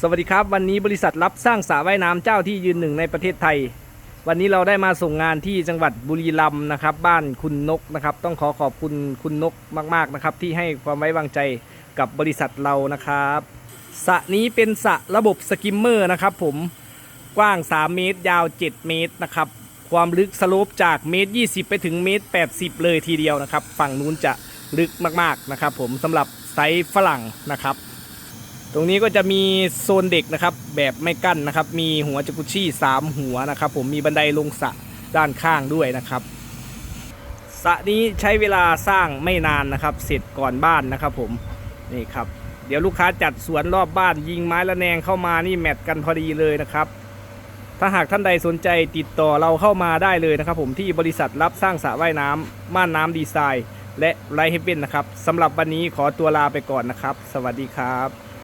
สวัสดีครับ วันนี้บริษัทรับสร้างสระว่ายน้ำเจ้าที่ยืนหนึ่งในประเทศไทย วันนี้เราได้มาส่งงานที่จังหวัดบุรีรัมย์นะครับ บ้านคุณนกนะครับ ต้องขอขอบคุณคุณนกมากๆนะครับ ที่ให้ความไว้วางใจกับบริษัทเรานะครับสระนี้เป็นสระระบบสกิมเมอร์นะครับ ผมกว้าง 3 เมตร ยาว 7 เมตรนะครับ ความลึกสโลปจากเมตร 20 ไปถึงเมตร 80 เลยทีเดียวนะครับ ฝั่งนู้นจะลึกมากๆนะครับ ผมสำหรับไซส์ฝรั่งนะครับ ตรงนี้ก็จะมีโซนเด็กนะครับ แบบไม่กั้นนะครับ มีหัวจักรุชี่สามหัวนะครับ ผมมีบันไดลงสระด้านข้างด้วยนะครับสระนี้ใช้เวลาสร้างไม่นานนะครับ เสร็จก่อนบ้านนะครับ ผมนี่ครับ เดี๋ยวลูกค้าจัดสวนรอบบ้าน ยิงไม้ละแนงเข้ามานี่แมทกันพอดีเลยนะครับ ถ้าหากท่านใดสนใจติดต่อเราเข้ามาได้เลยนะครับ ผมที่บริษัทรับสร้างสระว่ายน้ำม่านน้ำดีไซน์ และไรเฮเว่นนะครับสำหรับวันนี้ขอตัวลาไปก่อนนะครับ สวัสดีครับ